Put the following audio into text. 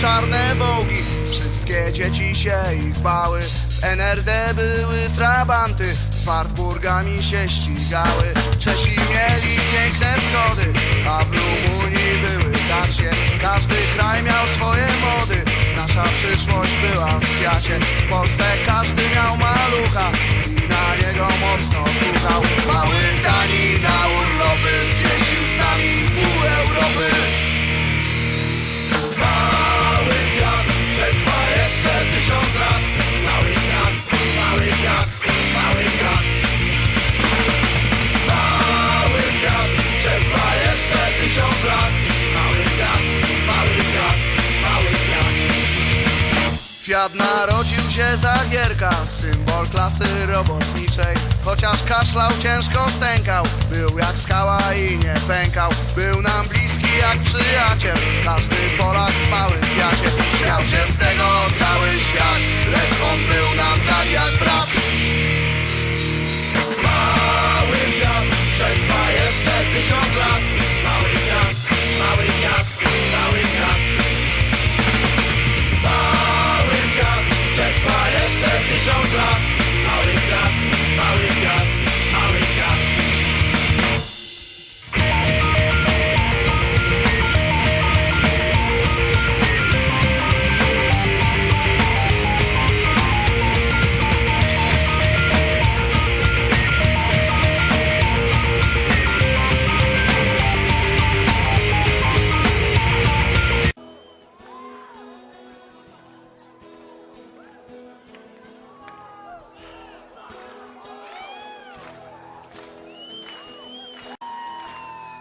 czarne bogi. Wszystkie dzieci się ich bały. W NRD były trabanty. Z Wartburgami się ścigały. Czesi mieli piękne schody A w Rumunii były dacie Każdy kraj miał swoje mody. Nasza przyszłość była w kwiacie. W Polsce każdy miał malucha Fiat narodził się za gierka, symbol klasy robotniczej. Chociaż kaszlał, ciężko stękał, był jak skała i nie pękał. Był nam bliski jak przyjaciel,